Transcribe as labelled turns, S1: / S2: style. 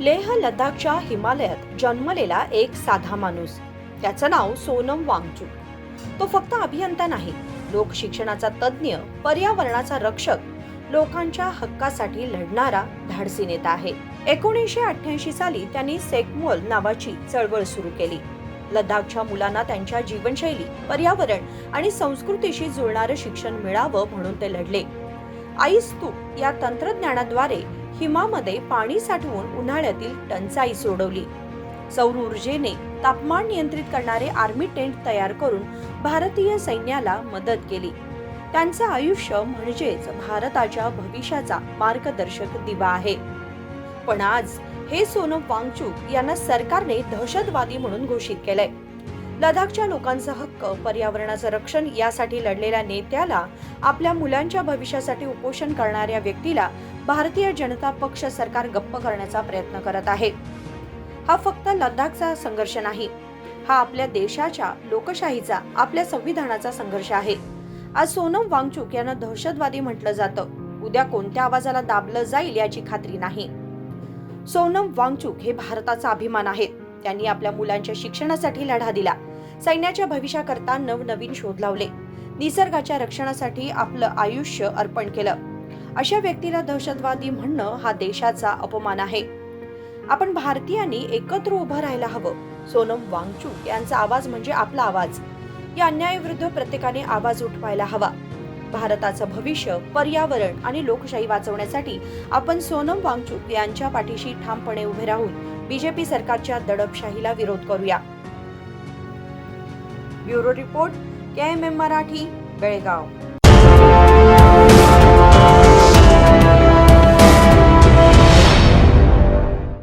S1: लेह लडाखच्या हिमालयात जन्मलेला एक साधा माणूस. त्याचं नाव सोनम वांगचू. तो फक्त अभियंता नाही लोक शिक्षणाचा तज्ज्ञ पर्यावरणाचा रक्षक लोकांच्या हक्कासाठी लढणारा धाडसी नेता आहे. एकोणीसशे अठ्ठ्याऐंशी साली त्यांनी सेकमोल नावाची चळवळ सुरू केली. लडाखच्या मुलांना त्यांच्या जीवनशैली पर्यावरण आणि संस्कृतीशी जुळणारं शिक्षण मिळावं म्हणून ते लढले. आईस्तूप या तंत्रज्ञानाद्वारे हिमामध्ये पाणी साठवून उन्हाळ्यातील टंचाई सोडवली. सौर ऊर्जेने तापमान नियंत्रित करणारे आर्मी टेंट तयार करून भारतीय सैन्याला मदत केली. त्यांचं आयुष्य म्हणजेच भारताच्या भविष्याचा मार्गदर्शक दिवा आहे. पण आज हे सोनम वांगचूक यांना सरकारने दहशतवादी म्हणून घोषित केलंय. लडाखच्या लोकांचा हक्क पर्यावरणाचं रक्षण यासाठी लढलेल्या नेत्याला आपल्या मुलांच्या भविष्यासाठी उपोषण करणाऱ्या व्यक्तीला भारतीय जनता पक्ष सरकार गप्प करण्याचा प्रयत्न करत आहे. हा फक्त लडाखचा संघर्ष नाही हा आपल्या देशाच्या लोकशाहीचा आपल्या संविधानाचा संघर्ष आहे. आज सोनम वांगचूक यांना दहशतवादी म्हटलं जातं. उद्या कोणत्या आवाजाला दाबलं जाईल याची खात्री नाही. सोनम वांगचूक हे भारताचा अभिमान आहेत. त्यांनी आपल्या मुलांच्या शिक्षणासाठी लढा दिला. सैन्याच्या भविष्याकरता नवनवीन शोध लावले. निसर्गाच्या रक्षणासाठी आपलं आयुष्य अर्पण केलं. अशा व्यक्तीला दहशतवादी म्हणणं हा देशाचा अपमान आहे. आपण भारतीयांनी एकत्र उभं राहायला हवं. सोनम वांगचूक यांचा आवाज म्हणजे आपला आवाज. या अन्यायाविरुद्ध प्रत्येकाने आवाज उठवायला हवा. भारताचं भविष्य पर्यावरण आणि लोकशाही वाचवण्यासाठी आपण सोनम वांगचूक यांच्या पाठीशी ठामपणे उभे राहून बीजेपी सरकारच्या दडपशाहीला विरोध करूया. Bureau report K M M Marathi Belgaum.